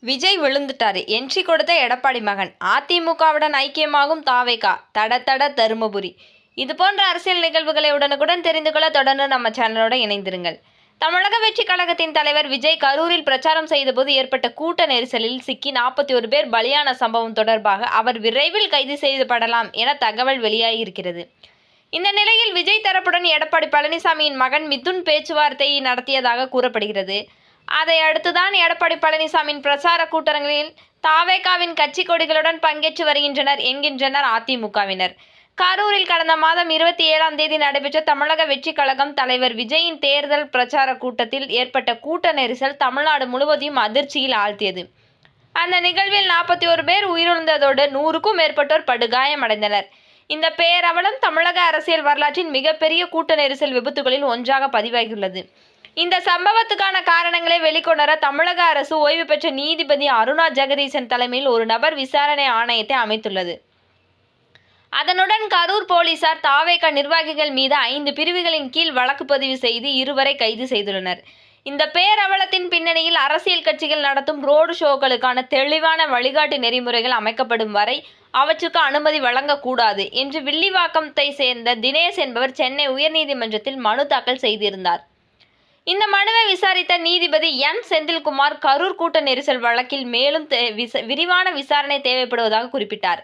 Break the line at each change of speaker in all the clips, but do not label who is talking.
Vijay விழுந்துட்டாரு. Entry கொடுத்த எடப்பாடி மகன். அதிமுகவுடன் ஐக்கியமாகும் தாவேகா. தட தட தருமபுரி. இது போன்ற அரசியல் நிகழ்வுகளை உடனுக்குடன் தெரிந்து கொள்ள தொடர்ந்து நம்ம சேனலோட இணைந்திருங்கள். தமிழக வெற்றி கழகத்தின் தலைவர் விஜய் கரூரில் பிரச்சாரம் செய்தபோது ஏற்பட்ட கூட்ட நெரிசலில் சிக்கி நாற்பத்தி ஒரு பேர் பலியான சம்பவம் தொடர்பாக அவர் விரைவில் கைது செய்யப்படலாம் என தகவல் வெளியாகியிருக்கிறது. இந்த நிலையில் விஜய் தரப்புடன் எடப்பாடி பழனிசாமியின் மகன் மிதுன் பேச்சுவார்த்தை நடத்தியதாக கூறப்படுகிறது. அதை அடுத்துதான் எடப்பாடி பழனிசாமியின் பிரச்சார கூட்டங்களில் தாவேகாவின் கட்சி கொடிகளுடன் பங்கேற்று வருகின்றனர் என்கின்றனர் அதிமுகவினர். கரூரில் கடந்த மாதம் இருபத்தி ஏழாம் தேதி நடைபெற்ற தமிழக வெற்றி கழகம் தலைவர் விஜயின் தேர்தல் பிரச்சார கூட்டத்தில் ஏற்பட்ட கூட்ட நெரிசல் தமிழ்நாடு முழுவதையும் அதிர்ச்சியில் ஆழ்த்தியது. அந்த நிகழ்வில் நாற்பத்தி ஒரு பேர் உயிரிழந்ததோடு நூறுக்கும் மேற்பட்டோர் படுகாயமடைந்தனர். இந்த பேரவலம் தமிழக அரசியல் வரலாற்றின் மிகப்பெரிய கூட்ட நெரிசல் விபத்துகளில் ஒன்றாக பதிவாகியுள்ளது. இந்த சம்பவத்துக்கான காரணங்களை வெளிக்கொணர தமிழக அரசு ஓய்வு பெற்ற நீதிபதி அருணா ஜெகதீசன் தலைமையில் ஒரு நபர் விசாரணை ஆணையத்தை அமைத்துள்ளது. அதனுடன் கரூர் போலீசார் தாவேக நிர்வாகிகள் மீது ஐந்து பிரிவுகளின் கீழ் வழக்கு பதிவு செய்து இருவரை கைது செய்துள்ளனர். இந்த பேரவலத்தின் பின்னணியில் அரசியல் கட்சிகள் நடத்தும் ரோடு ஷோக்களுக்கான தெளிவான வழிகாட்டு நெறிமுறைகள் அமைக்கப்படும் வரை அவற்றுக்கு அனுமதி வழங்கக்கூடாது என்று வில்லிவாக்கத்தை சேர்ந்த தினேஷ் என்பவர் சென்னை உயர்நீதிமன்றத்தில் மனு தாக்கல் செய்திருந்தார். இந்த மனுவை விசாரித்த நீதிபதி என் செந்தில்குமார் கரூர் கூட்ட நெரிசல் வழக்கில் மேலும் தே- விச- விரிவான விசாரணை தேவைப்படுவதாக குறிப்பிட்டார்.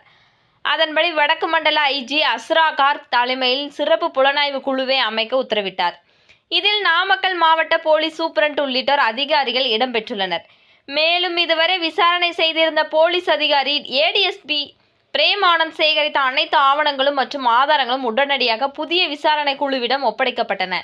அதன்படி வடக்கு மண்டல ஐஜி அஸ்ரா கார்க் தலைமையில் சிறப்பு புலனாய்வு குழுவை அமைக்க உத்தரவிட்டார். இதில் நாமக்கல் மாவட்ட போலீஸ் சூப்பரண்ட் உள்ளிட்டோர் அதிகாரிகள் இடம்பெற்றுள்ளனர் மேலும் இதுவரை விசாரணை செய்திருந்த போலீஸ் அதிகாரி ஏடிஎஸ்பி பிரேம் ஆனந்த் சேகரித்த அனைத்து ஆவணங்களும் மற்றும் ஆதாரங்களும் உடனடியாக புதிய விசாரணை குழுவிடம் ஒப்படைக்கப்பட்டன.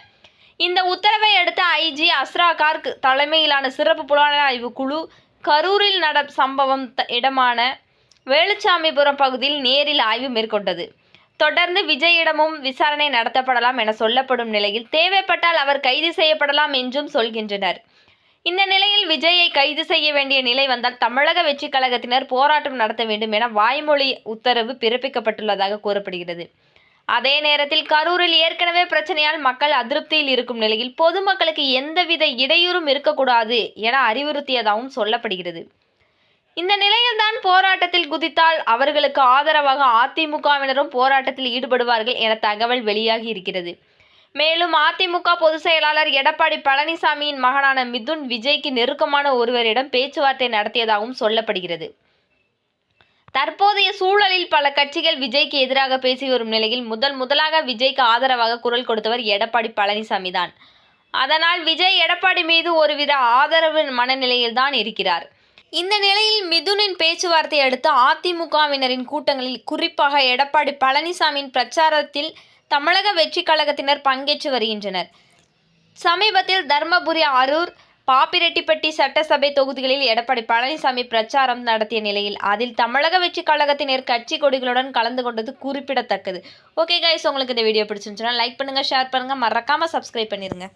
இந்த உத்தரவை அடுத்த ஐஜி அஸ்ரா கார்க் தலைமையிலான சிறப்பு புலனாய்வு குழு கரூரில் நட சம்பவம் த- இடமான வேலுச்சாமிபுரம் பகுதியில் நேரில் ஆய்வு மேற்கொண்டது. தொடர்ந்து விஜயிடமும் விசாரணை நடத்தப்படலாம் என சொல்லப்படும் நிலையில் தேவைப்பட்டால் அவர் கைது செய்யப்படலாம் என்றும் சொல்கின்றனர். இந்த நிலையில் விஜயை கைது செய்ய வேண்டிய நிலை வந்தால் தமிழக வெற்றி கழகத்தினர் போராட்டம் நடத்த வேண்டும் என வாய்மொழி உத்தரவு பிறப்பிக்கப்பட்டுள்ளதாக கூறப்படுகிறது. அதே நேரத்தில் கரூரில் ஏற்கனவே பிரச்சனையால் மக்கள் அதிருப்தியில் இருக்கும் நிலையில் பொதுமக்களுக்கு எந்தவித இடையூறும் இருக்கக்கூடாது என அறிவுறுத்தியதாகவும் சொல்லப்படுகிறது. இந்த நிலையில்தான் போராட்டத்தில் குதித்தால் அவர்களுக்கு ஆதரவாக அதிமுகவினரும் போராட்டத்தில் ஈடுபடுவார்கள் என தகவல் வெளியாகி இருக்கிறது. மேலும் அதிமுக பொதுச் செயலாளர் எடப்பாடி பழனிசாமியின் மகனான மிதுன் விஜய்க்கு நெருக்கமான ஒருவரிடம் பேச்சுவார்த்தை நடத்தியதாகவும் சொல்லப்படுகிறது. தற்போதைய சூழலில் பல கட்சிகள் விஜய்க்கு எதிராக பேசி வரும் நிலையில் முதல் முதலாக விஜய்க்கு ஆதரவாக குரல் கொடுத்தவர் எடப்பாடி பழனிசாமி தான். அதனால் விஜய் எடப்பாடி மீது ஒருவித ஆதரவு மனநிலையில் தான் இருக்கிறார். இந்த நிலையில் மிதுனின் பேச்சுவார்த்தை அடுத்து அதிமுகவினரின் கூட்டங்களில் குறிப்பாக எடப்பாடி பழனிசாமியின் பிரச்சாரத்தில் தமிழக வெற்றி கழகத்தினர் பங்கேற்று வருகின்றனர். சமீபத்தில் தர்மபுரி அரூர் பாப்பிரெட்டிப்பட்டி சட்டசபை தொகுதிகளில் எடப்பாடி பழனிசாமி பிரச்சாரம் நடத்திய நிலையில் அதில் தமிழக வெற்றி கழகத்தினர் கட்சி கொடிகளுடன் கலந்து கொண்டது குறிப்பிடத்தக்கது. ஓகே கைஸ் உங்களுக்கு இந்த வீடியோ பிடிச்சிருந்துச்சுன்னா லைக் பண்ணுங்கள் ஷேர் பண்ணுங்கள் மறக்காமல் சப்ஸ்கிரைப் பண்ணிடுங்க